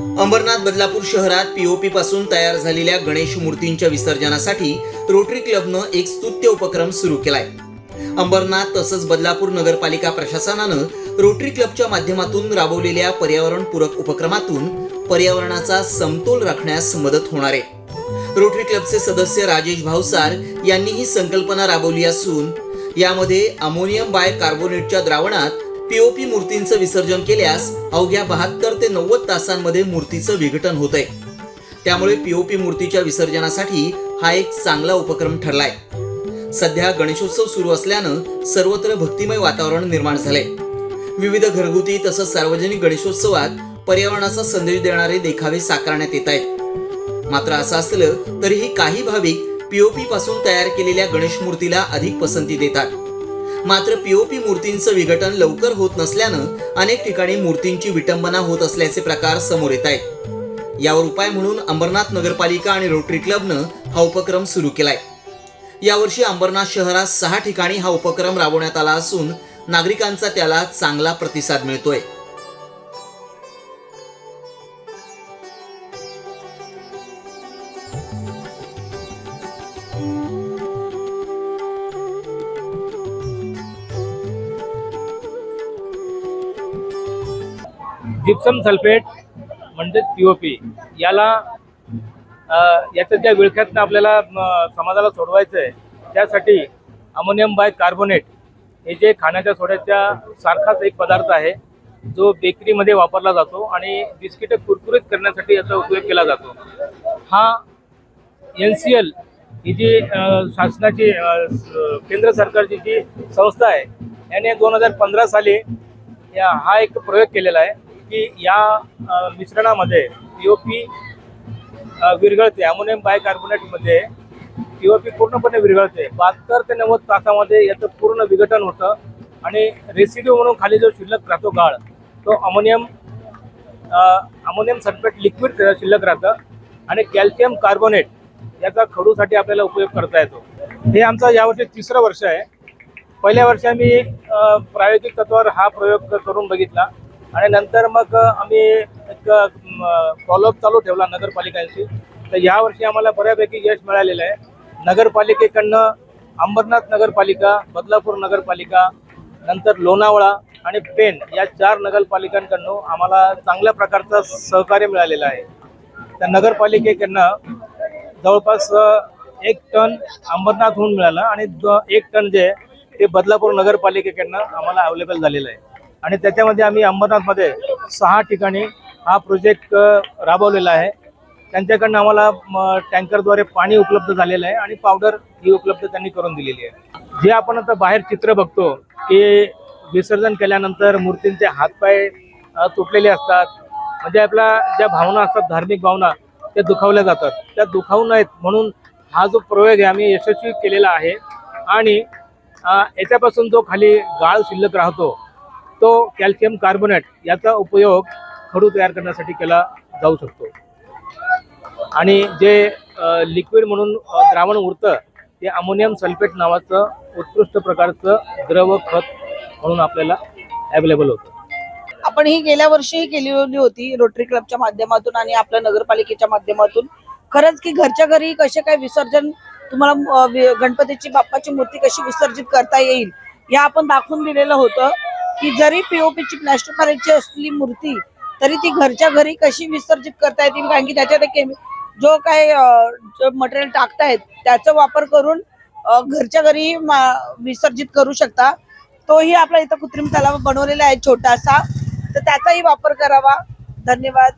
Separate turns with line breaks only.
अंबरनाथ बदलापूर शहरात पीओपी पासून तयार झालेल्या गणेश मूर्तींच्या विसर्जनासाठी रोटरी क्लबनं एक स्तुत्य उपक्रम सुरू केलाय. अंबरनाथ तसंच बदलापूर नगरपालिका प्रशासनानं रोटरी क्लबच्या माध्यमातून राबवलेल्या पर्यावरणपूरक उपक्रमातून पर्यावरणाचा समतोल राखण्यास मदत होणार आहे. रोटरी क्लबचे सदस्य राजेश भावसार यांनी ही संकल्पना राबवली असून यामध्ये अमोनियम बाय कार्बोनेटच्या द्रावणात पीओपी मूर्तींचं विसर्जन केल्यास अवघ्या बहात्तर ते नव्वद तासांमध्ये मूर्तीचं विघटन होत आहे त्यामुळे पीओपी मूर्तीच्या विसर्जनासाठी हा एक चांगला उपक्रम ठरलाय. सध्या गणेशोत्सव सुरू असल्यानं सर्वत्र भक्तिमय वातावरण निर्माण झालंय. विविध घरगुती तसंच सार्वजनिक गणेशोत्सवात पर्यावरणाचा संदेश देणारे देखावे साकारण्यात येत आहेत. मात्र असं असलं तरीही काही भाविक पीओपी पासून तयार केलेल्या गणेश मूर्तीला अधिक पसंती देतात. मात्र पीओपी मूर्तींचं विघटन लवकर होत नसल्यानं अनेक ठिकाणी मूर्तींची विटंबना होत असल्याचे प्रकार समोर येत आहेत. यावर उपाय म्हणून अंबरनाथ नगरपालिका आणि रोटरी क्लबनं हा उपक्रम सुरू केलाय. यावर्षी अंबरनाथ शहरात सहा ठिकाणी हा उपक्रम राबवण्यात आला असून नागरिकांचा त्याला चांगला प्रतिसाद मिळतोय.
जिप्सम सल्फेट म्हणजेच पी ओ पी याला याच्या ज्या विळख्यातनं आपल्याला समाजाला सोडवायचं आहे त्यासाठी अमोनियम बाय कार्बोनेट हे जे खाण्याच्या सोड्याच्या सारखाच एक पदार्थ आहे जो बेकरीमध्ये वापरला जातो आणि बिस्किटं कुरकुरीत करण्यासाठी याचा उपयोग केला जातो. हा एन सी एल ही जी शासनाची केंद्र सरकारची जी संस्था आहे याने दोन हजार पंधरा साली या हा एक प्रयोग केलेला आहे. की या मिश्रणामध्ये पी ओ पी विरघळते. अमोनियम बायकार्बोनेटमध्ये पी ओ पी पूर्णपणे विरघळते. बहात्तर ते नव्वद तासामध्ये याचं पूर्ण विघटन होतं आणि रेसिड्यू म्हणून खाली जो शिल्लक राहतो गाळ तो अमोनियम अमोनियम सल्फेट लिक्विड शिल्लक राहतं आणि कॅल्शियम कार्बोनेट याचा खडूसाठी आपल्याला उपयोग करता येतो. हे आमचं यावर्षी तिसरं वर्ष आहे. पहिल्या वर्षी आम्ही प्रायोगिक तत्वावर हा प्रयोग करून बघितला. आणि नंतर मग आम्ही एक फॉलोअप चालू ठेवला नगरपालिकांशी. तर यावर्षी आम्हाला बऱ्यापैकी यश मिळालेलं आहे. नगरपालिकेकडनं अंबरनाथ नगरपालिका बदलापूर नगरपालिका नंतर लोणावळा आणि पेन या चार नगरपालिकांकडनं आम्हाला चांगल्या प्रकारचं सहकार्य मिळालेलं आहे. त्या नगरपालिकेकडनं जवळपास एक टन अंबरनाथहून मिळालं आणि द- एक टन जे आहे ते बदलापूर नगरपालिकेकडनं आम्हाला अवेलेबल झालेलं आहे. आणि त्याच्यामध्ये आम्ही अंबरनाथमध्ये सहा ठिकाणी हा प्रोजेक्ट राबवलेला आहे. त्यांच्याकडनं आम्हाला टँकरद्वारे पाणी उपलब्ध झालेलं आहे आणि पावडर ही उपलब्ध त्यांनी करून दिलेली आहे. जे आपण आता बाहेर चित्र बघतो की विसर्जन केल्यानंतर मूर्तींचे हातपाय तुटलेले असतात. म्हणजे आपल्या ज्या भावना असतात धार्मिक भावना त्या दुखावल्या जातात. त्या दुखावू नयेत म्हणून हा जो प्रयोग आहे आम्ही यशस्वी केलेला आहे. आणि याच्यापासून जो खाली गाळ शिल्लक राहतो तो कॅल्शियम कार्बोनेट याचा उपयोग खडू तयार करण्यासाठी केला जाऊ शकतो. आणि जे लिक्विड म्हणून द्रावण उरतं ते अमोनियम सल्फेट नावाचं उत्कृष्ट प्रकारचं द्रव खत म्हणून आपल्याला अवेलेबल होतं.
आपण ही गेल्या वर्षीही केलेली होती रोटरी क्लबच्या माध्यमातून आणि आपल्या नगरपालिकेच्या माध्यमातून. खरंच की घरच्या घरी कसे काय विसर्जन तुम्हाला गणपतीची बाप्पाची मूर्ती कशी विसर्जित करता येईल हे आपण दाखवून दिलेलं होतं. की जरी पीओपीची प्लॅस्टर मारायची असली मूर्ती तरी ती घरच्या घरी कशी विसर्जित करता येतील? कारण की त्याच्यात एक जो काय मटेरियल टाकतायत त्याचा वापर करून घरच्या घरी मा- विसर्जित करू शकता. तोही आपला इथं कृत्रिम तलाव बनवलेला आहे छोटासा. तर त्याचाही वापर करावा. धन्यवाद.